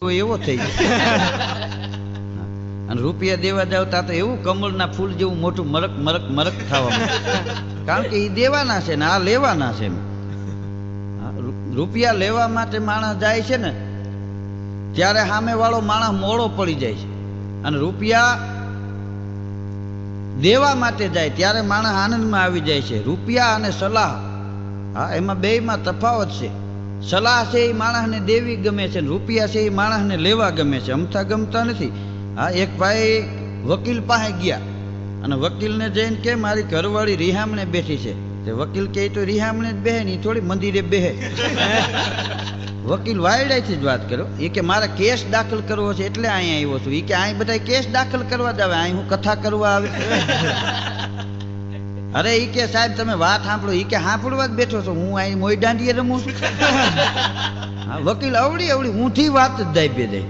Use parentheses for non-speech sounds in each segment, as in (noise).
તો એવો થઈ જાય (laughs) અને રૂપિયા દેવા જાવ તા તો એવું કમળના ફૂલ જેવું મોટું મરક મરક મરક થવા કારણ કે એ દેવાના છે ને આ લેવાના છે રૂપિયા લેવા માટે માણસ જાય છે ને ત્યારે સામેવાળો માણસ મોડો પડી જાય છે. અને રૂપિયા દેવા માટે જાય ત્યારે માણસ આનંદમાં આવી જાય છે. રૂપિયા અને સલાહ. હા એમાં બેયમાં તફાવત છે. સલાહ છે એ માણસને દેવી ગમે છે રૂપિયા છે એ માણસને લેવા ગમે છે. અમથા ગમતા નથી. હા એક ભાઈ વકીલ પાસે ગયા અને વકીલને જઈને કે મારી ઘરવાળી રિહામણે બેઠી છે. તે વકીલ કે "ઈ તો રિહામણે જ બેહે ને થોડી મંદિરે બેહે. (laughs) વકીલ વાયડાથી જ વાત કર્યો. એ કે મારે કેસ દાખલ કરવો છે એટલે અહીંયા આવ્યો છું. એ કે અહીં બધા કેસ દાખલ કરવા જ આવે. અહીં હું કથા કરવા આવે. (laughs) અરે ઈ કે સાહેબ, તમે વાત સાંભળો. ઈ કે સાંભળવા જ બેઠો છો. હું અહીં મોઈ દાંડીએ રમું વકીલ અવળી અવળી, ઊંધી વાત જ દાઈ દે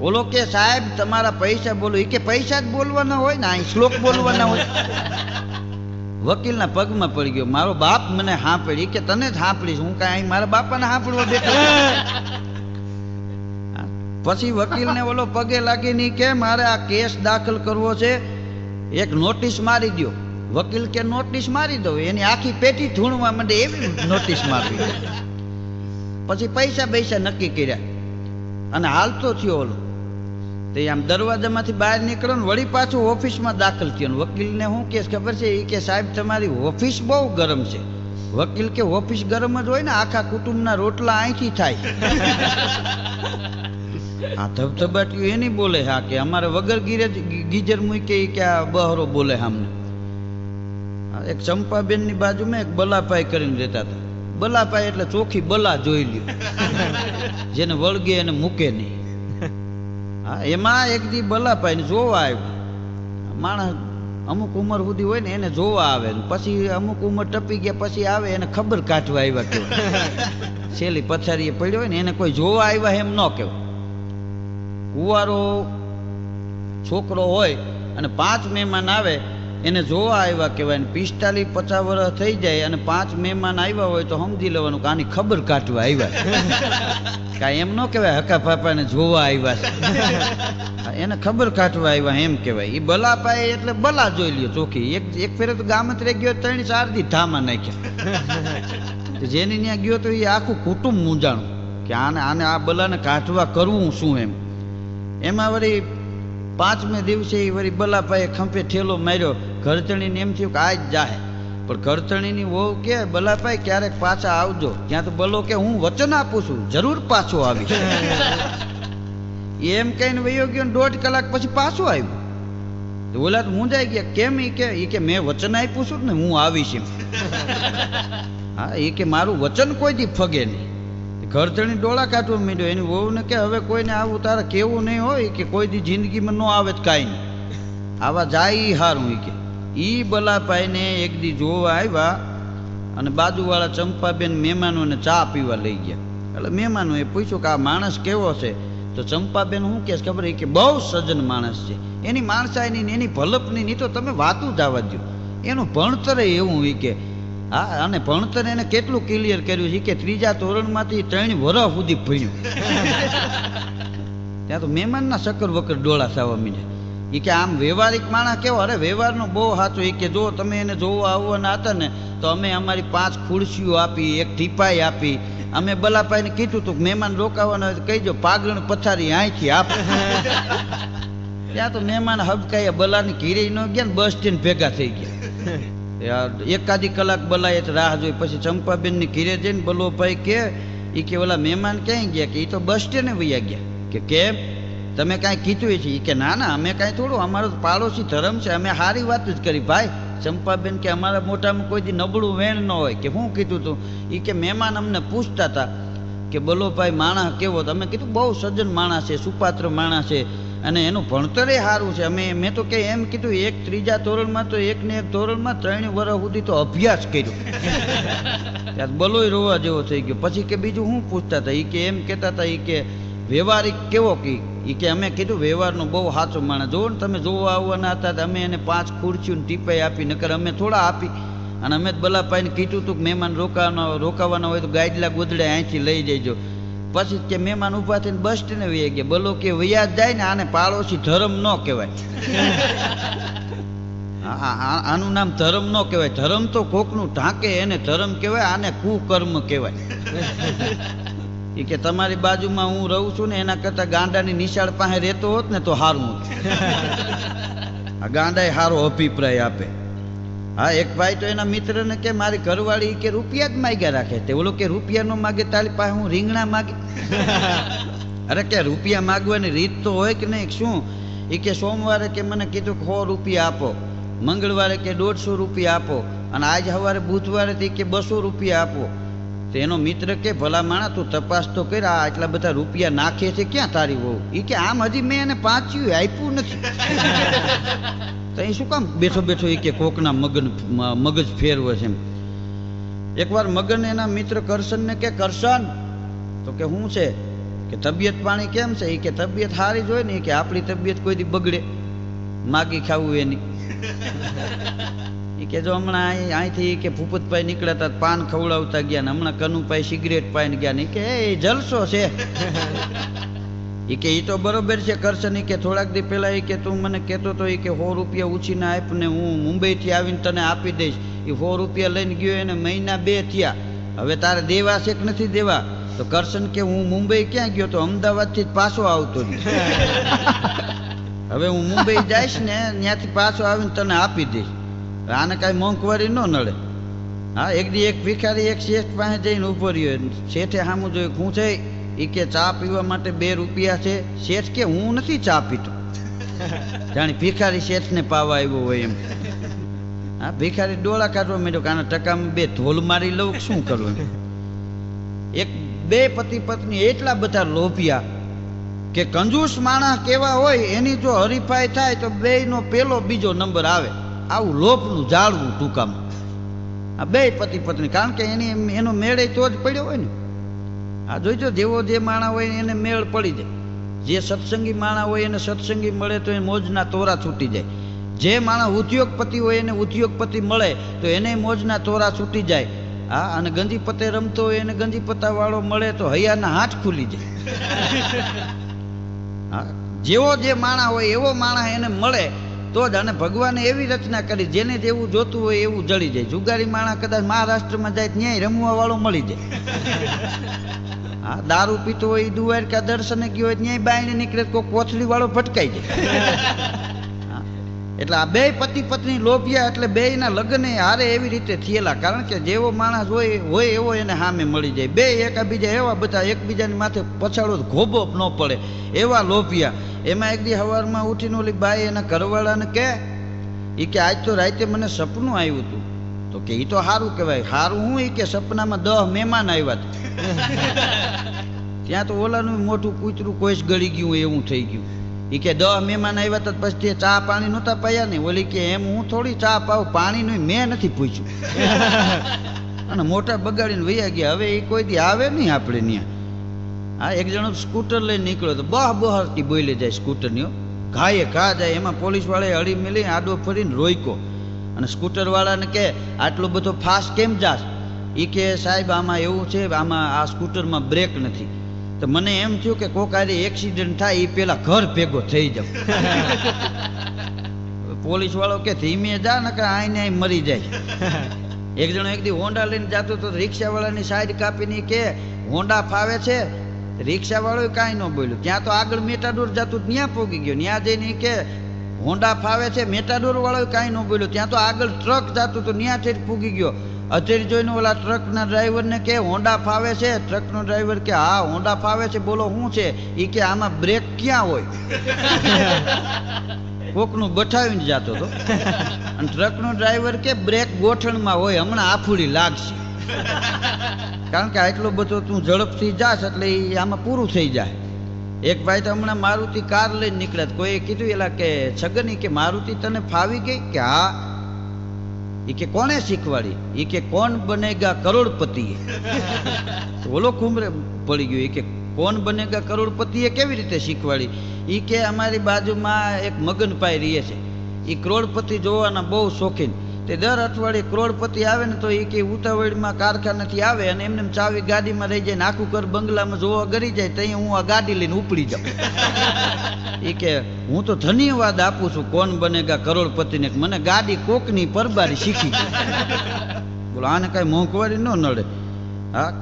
ઓલો કે સાહેબ, તમારા પૈસા બોલો. ઈ કે પૈસા જ બોલવાના હોય ને અહીં શ્લોક બોલવાના હોય. વકીલના પગમાં પડી ગયો. મારો બાપ મને હાંપડી કે તને જ હાંપડીશ હું કાંઈ અહીં મારા બાપાને હાંપડવા બેઠો પછી વકીલને ઓલો પગે લાગીને કે, મારે આ કેસ દાખલ કરવો છે. એક નોટિસ મારી દ્યો. વકીલ કે નોટિસ મારી દઉં એની આખી પેટી ધૂણવા માંડે એવી નોટિસ મારવી પછી પૈસા પૈસા નક્કી કર્યા. અને હાલતો થયો ઓલો. તે આમ દરવાજામાંથી બહાર નીકળ્યો ને વળી પાછું ઓફિસમાં દાખલ થયો ને વકીલને શું કેસ ખબર છે? એ કે સાહેબ તમારી ઓફિસ બહુ ગરમ છે. વકીલ કે ઓફિસ ગરમ જ હોય ને આખા કુટુંબના રોટલા અહીંથી થાય. આ ધબધબાટીઓ એની બોલે હા કે અમારે વગર ગીરે ગીજર મૂકે કે આ બહરો બોલે સામને હા, એક ચંપાબેનની બાજુમાં એક બલાપાઈ કરીને રહેતા હતા. બલાપાઈ એટલે ચોખ્ખી બલા જોઈ લ્યો. જેને વળગે એને મૂકે નહીં. હા, એમાં એક દી બલાપાઈને જોવા આવ્યો. માણસ અમુક ઉંમર સુધી હોય ને એને જોવા આવે પછી અમુક ઉંમર ટપી ગયા પછી આવે એને ખબર કાઢવા આવ્યા કે છેલ્લી પથારીએ પડ્યો હોય ને એને કોઈ જોવા આવ્યા એમ ન કહેવાય. કુંવારો છોકરો હોય અને પાંચ મહેમાન આવે એને જોવા આવ્યા કહેવાય ને પિસ્તાલીસ પચાસ વર્ષ થઈ જાય અને પાંચ મહેમાન આવ્યા હોય તો સમજી લેવાનું કે આની ખબર કાઢવા આવ્યા (laughs) કાંઈ એમ ન કહેવાય હકા પાપાને જોવા આવ્યા છે. (laughs) એને ખબર કાઢવા આવ્યા એમ કહેવાય. એ બલા પાય એટલે બલા જોઈ લ્યો ચોખ્ખી એક એક ફેરે તો ગામત્રે ગયો ત્રણ ચાર દી ધામા નાખ્યા. (laughs) જેની ત્યાં ગયો તો એ આખું કુટુંબ મૂંઝાણું કે આને આને આ બલાને કાઢવા કરવું શું એમ? એમાં વળી પાંચમે દિવસે એ વળી બલાપાએ ખંભે ઠેલો માર્યો. ઘરતણીને એમ થયું કે આ જ જાહે પણ ઘરતણીની વહુ કે બલાપાઈ ક્યારેક પાછા આવજો. ત્યાં તો બલો કે હું વચન આપું છું. જરૂર પાછો આવીશ. એમ કહીને વયો ગયો દોઢ કલાક પછી પાછો આવ્યો. તો ઓલા તો મૂંઝાઈ ગયા? કેમ એ કે? એ કે મેં વચન આપ્યું છું ને, હું આવીશ એમ. હા એ કે, મારું વચન કોઈ દી ફગે નહીં. ઘરધણી ડોળા કાઢવા માંડ્યો. એની વહુને કે હવે કોઈને આવું તારે કેવું નહીં હોય કે કોઈ દી જિંદગીમાં ન આવે જ કાંઈ નહીં. આવા જાય એ હારું કે. એ બલાભાઈને એક દી જોવા આવ્યા અને બાજુવાળા ચંપાબેન મહેમાનોને ચા પીવા લઈ ગયા. એટલે મહેમાનોએ પૂછ્યું કે આ માણસ કેવો છે? તો ચંપાબેન શું કહે ખબર કે બહુ સજ્જન માણસ છે. એની માણસાઈની એની ભલપની નહીં તો તમે વાતું જ આવવા દો એનું ભણતર એવું હોય કે. હા અને ભણતર એને કેટલું ક્લિયર કર્યું છે કે ત્રીજા ધોરણમાંથી ત્રણ વર્ષ સુધી ભણ્યું. (laughs) ત્યાં તો મહેમાનના શક્કર વકર ડોળા સાવા મીડ્યા. એ કે આમ વ્યવહારિક માણસ કેવો? અરે વ્યવહારનો બહુ સાચો એ કે જો તમે એને જોવા આવવાના હતા ને તો અમે અમારી પાંચ ખુરશીઓ આપી એક ટીપાઈ આપી. અમે બલાપાઈને કીધું હતું કે મહેમાન રોકાવાના હોય તો કહીજો પાગરણ પથારી અહીંથી આપ. (laughs) ત્યાં તો મહેમાન હબકાયા બલાની ઘીરે ન ગયા ને બસ સ્ટેન્ડ ભેગા થઈ ગયા. (laughs) એકાદી કલાક બલાએ તો રાહ જોઈ. પછી ચંપાબેનની ઘીરે જઈને બલોભાઈ કે એ કે ઓલા મહેમાન ક્યાંય ગયા કે? એ તો બસ સ્ટેન્ડે વૈયા ગયા. કે કેમ? તમે કાંઈ કીધું છે? એ કે ના ના, અમે કાંઈ થોડું, અમારો પાડોશી ધર્મ છે, અમે સારી વાત જ કરી. ભાઈ, ચંપાબેન કે અમારા મોટામાં કોઈ દી નબળું વેણ ન હોય કે શું કીધું તું? એ કે મહેમાન અમને પૂછતા હતા કે બલોભાઈ માણસ કેવો? તમે કીધું, બહુ સજ્જન માણસ છે, સુપાત્ર માણસ છે. અને એનું ભણતરે સારું છે. અમે મેં તો કે એમ કીધું એક ત્રીજા ધોરણમાં તો એક ને એક ધોરણમાં ત્રણ વર્ષ સુધી તો અભ્યાસ કર્યો. (laughs) ત્યાં બલોય રોવા જેવો થઈ ગયો. પછી કે બીજું શું પૂછતા હતા એ કે એમ કહેતા હતા એ કે વ્યવહારિક કેવો કે? એ કે અમે કીધું વ્યવહારનો બહુ સાચો માણસ. જુઓ ને તમે જોવા આવવાના હતા તો અમે એને પાંચ ખુરશીઓ ટીપાઈ આપી નકર અમે થોડા આપી. અને અમે જ બલાપાઈને કીધું હતું કે મહેમાન રોકાવાના રોકાવાના હોય તો ગાઈડલા ગોદડે અહીંથી લઈ જઈજો પછી કે મહેમાન ઊભા થઈને બસ સ્ટેન્ડ વહી ગયા. બોલો કે વૈયા જાય ને આને પાડોશી ધર્મ ન કહેવાય. (laughs) આનું નામ ધર્મ ન કહેવાય. ધર્મ તો કોકનું ઢાંકે એને ધર્મ કહેવાય આને કુકર્મ કહેવાય. (laughs) એ કે તમારી બાજુમાં હું રહું છું ને એના કરતા ગાંડાની નિશાળ પાસે રહેતો હોત ને તો સારું હોત. (laughs) આ ગાંડાએ સારો અભિપ્રાય આપે. હા એક ભાઈ તો એના મિત્રને કે મારી ઘરવાળી કે રૂપિયા જ માગ્યા રાખે તે. ઓલો કે રૂપિયા નો માગે તારી પાસે હું રીંગણા માગે? (laughs) અરે કે રૂપિયા માગવાની રીત તો હોય કે નહીં? શું? એ કે સોમવારે કે મને કીધું કે સો રૂપિયા આપો. મંગળવારે કે દોઢસો રૂપિયા આપો. અને આજ સવારે બુધવારે થી કે બસો રૂપિયા આપો. તો એનો મિત્ર કે ભલા માણા તું તપાસ તો કર આ આટલા બધા રૂપિયા નાખે છે ક્યાં તારી વહુ? એ કે આમ હજી મેં એને પાંચ્યું આપ્યું નથી. (laughs) તો એ શું કામ બેઠો બેઠો એ કે કોકના મગન મગજ ફેરવે છે એમ. એકવાર મગન એના મિત્ર કરશનને કે, કરશન, તો કે શું છે? કે તબિયત પાણી કેમ છે? એ કે, તબિયત સારી જ હોય ને કે આપણી તબિયત કોઈ દી બગડે. માગી ખાવું એની. એ કે, જો હમણાં અહીં- અહીંથી કે ભૂપતભાઈ નીકળ્યા હતા પાન ખવડાવતા ગયા ને, હમણાં કનુભાઈ સિગરેટ પાઈને ગયા ને કે, એ, જલસો છે. એ કે એ તો બરોબર છે, કરશન એ કે થોડાક દી પહેલા એ કે તું મને કહેતો તો એ કે સો રૂપિયા ઉછીને આપ ને હું મુંબઈથી આવીને તને આપી દઈશ. એ સો રૂપિયા લઈને ગયો એને મહિના બે થયા. હવે તારે દેવા છે કે નથી દેવા? તો કરશન કે હું મુંબઈ ક્યાં ગયો તો અમદાવાદથી જ પાછો આવતો હવે હું મુંબઈ જઈશ ને ત્યાંથી પાછો આવીને તને આપી દઈશ. આને કાંઈ મોંઘવારી ન નડે. હા, એક દી એક ભિખારી એક શેઠ પાસે જઈને ઊભો રહ્યો. શેઠે સામું જોયું, હું છે એ કે ચા પીવા માટે બે રૂપિયા છે. શેઠ કે હું નથી ચા પીતો? જાણે ભિખારી શેઠને પાવા આવ્યો હોય એમ. હા, ભિખારી ડોળા કાઢવા માંડ્યો કે આના ટકામાં બે ધોલ મારી લઉં શું કરવું એક બે પતિ પત્ની એટલા બધા લોભિયા કે કંજૂસ માણસ કેવા હોય એની જો હરીફાઈ થાય તો બેયનો પેલો બીજો નંબર આવે. આવું લોભનું જાળવું ટૂંકામાં. આ બે પતિ પત્ની, કારણ કે એની એનો મેળે તો જ પડ્યો હોય ને. આ જોઈજો જેવો જે માણા હોય એને મેળ પડી જાય. જે સત્સંગી માણા હોય એને સત્સંગી મળે તો એ મોજના તોરા છૂટી જાય. જે માણસ ઉદ્યોગપતિ હોય એને ઉદ્યોગપતિ મળે તો એને મોજના તોરા છૂટી જાય. હા, અને ગંજી પતે રમતો હોય એને ગંજી પત્તા વાળો મળે તો હૈયાના હાથ ખુલી જાય. હા, જેવો જે માણા હોય એવો માણા એને મળે તો જ અને ભગવાને એવી રચના કરી જેને જેવું જોતું હોય એવું જળી જાય. જુગારી માણા કદાચ મહારાષ્ટ્રમાં જાય ત્યાંય રમવા વાળો મળી જાય. હા દારૂ પીતો હોય દુવાર કે દર્શને ગયો હોય ત્યાંય બાયણે નીકળે કોઈ કોથળી વાળો ભટકાઈ જાય. (laughs) એટલે આ બે પતિ પત્ની લોભિયા એટલે બેયના લગ્ન હારે એવી રીતે થયેલા. કારણ કે જેવો માણસ હોય હોય એવો એને સામે મળી જાય. બે એકાબીજા એવા બધા એકબીજાની માથે પછાડો ઘોબો ન પડે. એવા લોભિયા. એમાં એક દી સવારમાં ઉઠીને ઓલી બાઈ એના ઘરવાળાને કે એ કે આજ તો રાતે મને સપનું આવ્યું હતું. તો કે એ તો સારું કહેવાય. સારું હું એ કે સપનામાં દહ મહેમાન આવ્યા હતા (laughs) ત્યાં તો ઓલાનું મોટું કૂતરું કોઈ ગળી ગયું એવું થઈ ગયું. એ કે દહ મહેમાન આવ્યા હતા પછી ચા પાણી નહોતા પાયા ને. ઓલી કે એમ હું થોડી ચા પાઉં પાણીનું મેં નથી પૂછ્યું. (laughs) અને મોટા બગાડીને વૈયા ગયા. હવે એ કોઈ દી આવે નહીં આપણે ત્યાં હા એક જણો સ્કૂટર લઈને નીકળ્યો તો બહ બહારથી બોલી જાય સ્કૂટરની હો. ઘાયે ઘા જાય. એમાં પોલીસ વાળાએ હળી મિલી આડો ફરીને રોક્યો અને સ્કૂટર વાળાને કે આટલો બધો ફાસ્ટ કેમ જાસ એ કે સાહેબ, આમાં એવું છે, આમાં આ સ્કૂટરમાં બ્રેક નથી. તો મને એમ થયું કે કોક આરે એક્સિડન્ટ થાય એ પેલા ઘર ભેગો થઈ જાવ પોલીસ વાળો કે ધીમે જા ને કે આઈને આઈ મરી જાય. એક જણો એક દી હોન્ડા લઈને જતો તો રિક્ષાવાળાની સાઈડ કાપીને કે હોન્ડા ફાવે છે. રિક્ષાવાળો કાંઈ ન બોલ્યું. ત્યાં તો આગળ મેટાડોર જતું, ત્યાં પોગી ગયો. ત્યાં જઈને કે હોન્ડા ફાવે છે મેટાડોર વાળો કાંઈ ન બોલ્યો. ત્યાં તો આગળ ટ્રક જતું હતું ત્યાંથી જ ફૂગી ગયો. અત્યારે જોઈને ઓલા ટ્રકના ડ્રાઈવરને કે હોન્ડા ફાવે છે? ટ્રકનો ડ્રાઈવર કે હા હોન્ડા ફાવે છે. બોલો શું છે? એ કે આમાં બ્રેક ક્યાં હોય? (laughs) કોકનું બઠાવીને જતો હતો. અને ટ્રકનો ડ્રાઈવર કે બ્રેક ગોઠણમાં હોય હમણાં આફુડી લાગશે. (laughs) કારણ કે આટલો બધો તું ઝડપથી જાશ એટલે એ આમાં પૂરું થઈ જાય. એક ભાઈ તો હમણાં મારુતિ કાર લઈને નીકળ્યા કોઈ કોઈએ કીધું એલા કે, છગન, કે મારુતિ તને ફાવી ગઈ? કે, હા. એ કે, કોણે શીખવાડી? એ કે, કોણ બનેગા કરોડપતિ ઓલો કુમરે પડી ગયો. એ કે, કોણ બનેગા કરોડપતિએ કેવી રીતે શીખવાડી? એ કે, અમારી બાજુમાં એક મગનભાઈ રહે છે. એ કરોડપતિ જોવાના બહુ શોખીન. તે દર અઠવાડિયે કરોડપતિ આવે ને તો એ કે ઉતાવળમાં કારખાનાથી આવે અને એમને ચાવી ગાડીમાં રહી જાય આખું ઘર બંગલામાં જોવા ગરી જાય ત્યાં હું આ ગાડી લઈને ઉપડી જાઉં. એ કે હું તો ધન્યવાદ આપું છું કોણ બનેગા કરોડપતિને મને ગાડી કોકની પરબારી શીખી. બોલો, આને કાંઈ મોંઘવારી ન નડે. હા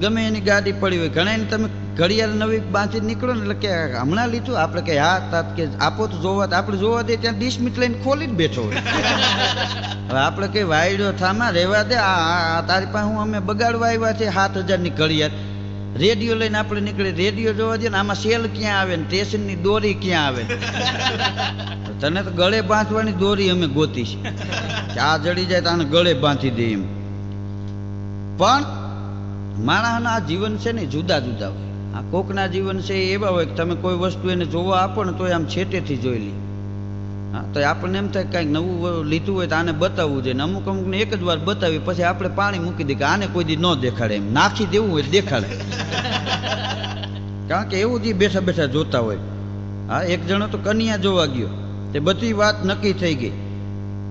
ગમે એની ગાડી પડી હોય. ઘણા તમે ઘડિયાળ નવી બાંધી નીકળો ને એટલે કે હમણાં લીધું આપણે કે હા, તાત કે આપો તો જોવા આપણે જોવા દે ત્યાં ડીશ મીટ લઈને ખોલી જ બેઠો હવે આપણે કઈ વાયડો થામા રહેવા દે. આ તારી પાસે હું અમે બગાડવા આવ્યા છે સાત હજારની ઘડિયાળ. રેડિયો લઈને આપણે નીકળે રેડિયો જોવા દે ને આમાં સેલ ક્યાં આવે ને? સ્ટેશનની દોરી ક્યાં આવે? તને તો ગળે બાંધવાની દોરી અમે ગોતી છે આ જડી જાય તો આને ગળે બાંધી દે એમ. પણ માણસના જીવન છે ને જુદા જુદા હોય. આ કોકના જીવન છે એ એવા હોય કે તમે કોઈ વસ્તુ એને જોવા આપો ને તો આમ છેટેથી જોઈ લે. હા, તો આપણને એમ થાય કાંઈક નવું લીધું હોય તો આને બતાવવું જોઈએ અમુક અમુકને એક જ વાર બતાવી પછી આપણે પાણી મૂકી દઈએ કે આને કોઈ દી ન દેખાડે એમ. નાખી દેવું હોય દેખાડે. કારણ કે એવું જ બેઠા બેઠા જોતા હોય. હા, એક જણો તો કન્યા જોવા ગયો. તે બધી વાત નક્કી થઈ ગઈ.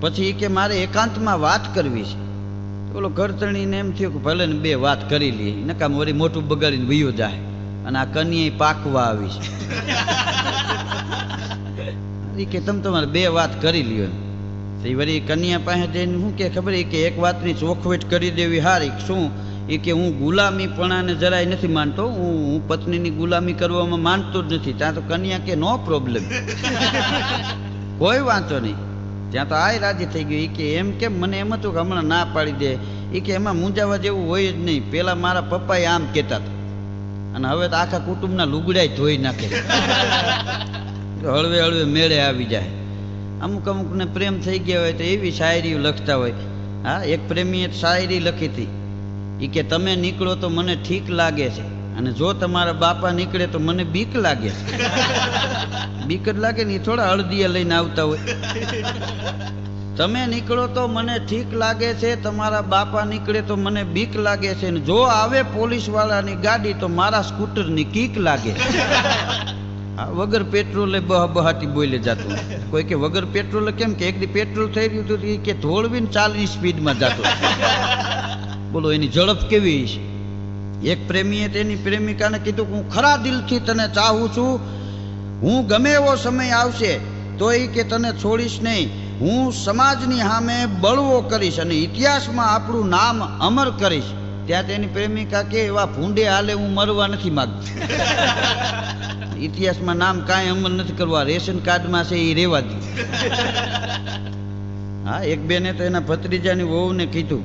પછી કે મારે એકાંતમાં વાત કરવી છે. ઓલો ઘરતણીને એમ થયું કે ભલે ને બે વાત કરી લઈએ નકામ વળી મોટું બગાડીને વયો જાય. અને આ કન્યા પાકવા આવી છે. (laughs) એ કે તમે તમારે બે વાત કરી લ્યો ઈ વળી કન્યા પાસે જઈને શું કે ખબર એ કે એક વાતની ચોખવેટ કરી દેવી હારી શું? એ કે હું ગુલામી પણાને જરાય નથી માનતો, હું હું પત્નીની ગુલામી કરવામાં માનતો જ નથી. ત્યાં તો કન્યા કે નો પ્રોબ્લેમ (laughs) કોઈ વાંધો નહીં. ત્યાં તો આય રાજી થઈ ગયું. એ કે એમ કેમ? મને એમ હતું કે હમણાં ના પાડી દે. એ કે એમાં મૂંઝાવા જેવું હોય જ નહીં. પહેલાં મારા પપ્પાએ આમ કહેતા હતા. અને હવે તો આખા કુટુંબના લુગડાય ધોઈ નાખે. હળવે હળવે મેળે આવી જાય. અમુક અમુકને પ્રેમ થઈ ગયા હોય તો એવી શાયરીઓ લખતા હોય. હા, એક પ્રેમીએ શાયરી લખી હતી. એ કે તમે નીકળો તો મને ઠીક લાગે છે. અને જો તમારા બાપા નીકળે તો મને બીક લાગે છે. બીક જ લાગે ને થોડા હળદીએ લઈને આવતા હોય. તમે નીકળો તો મને ઠીક લાગે છે, તમારા બાપા નીકળે તો મને બીક લાગે છે. ને જો આવે પોલીસ વાળાની ગાડી તો મારા સ્કૂટરની કીક લાગે. વગર પેટ્રોલે બહ બહાટી બોલે જતું. કોઈ કે વગર પેટ્રોલે કેમ કે એક પેટ્રોલ થઈ રહ્યું હતું કે ધોળવીને ચાલની સ્પીડમાં જતું. બોલો, એની ઝડપ કેવી છે એક પ્રેમીએ તેની પ્રેમિકાને કીધું કે હું ખરા દિલથી તને ચાહું છું હું ગમે એવો સમય આવશે તો એ કે તને છોડીશ નહીં. હું સમાજની સામે બળવો કરીશ અને ઇતિહાસમાં આપણું નામ અમર કરીશ. ત્યાં તેની પ્રેમિકા કે, એવા ભૂંડે હાલે હું મરવા નથી માગતી. (laughs) ઇતિહાસમાં નામ કાંઈ અમર નથી કરવા. રેશન કાર્ડમાં છે, એ રેવા દે. હા, એક બેને તો એના ભત્રીજાની વહુને કીધું,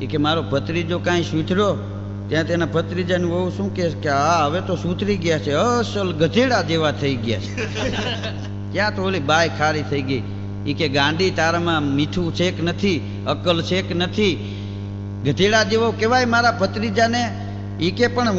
એ કે મારો ભત્રીજો કાંઈ સુધરો ત્યાં તેના ભત્રીજાની વહુ શું કહે કે હા હવે તો સુધરી ગયા છે અસલ ગધેડા જેવા થઈ ગયા છે. (laughs) ત્યાં તો ઓલી બાય ખારી થઈ ગઈ. એ કે ગાંડી તારામાં મીઠું છે કે નથી અકલ છે કે નથી? ગધેડા જેવો કહેવાય મારા ભત્રીજાને? એ કે પણ હું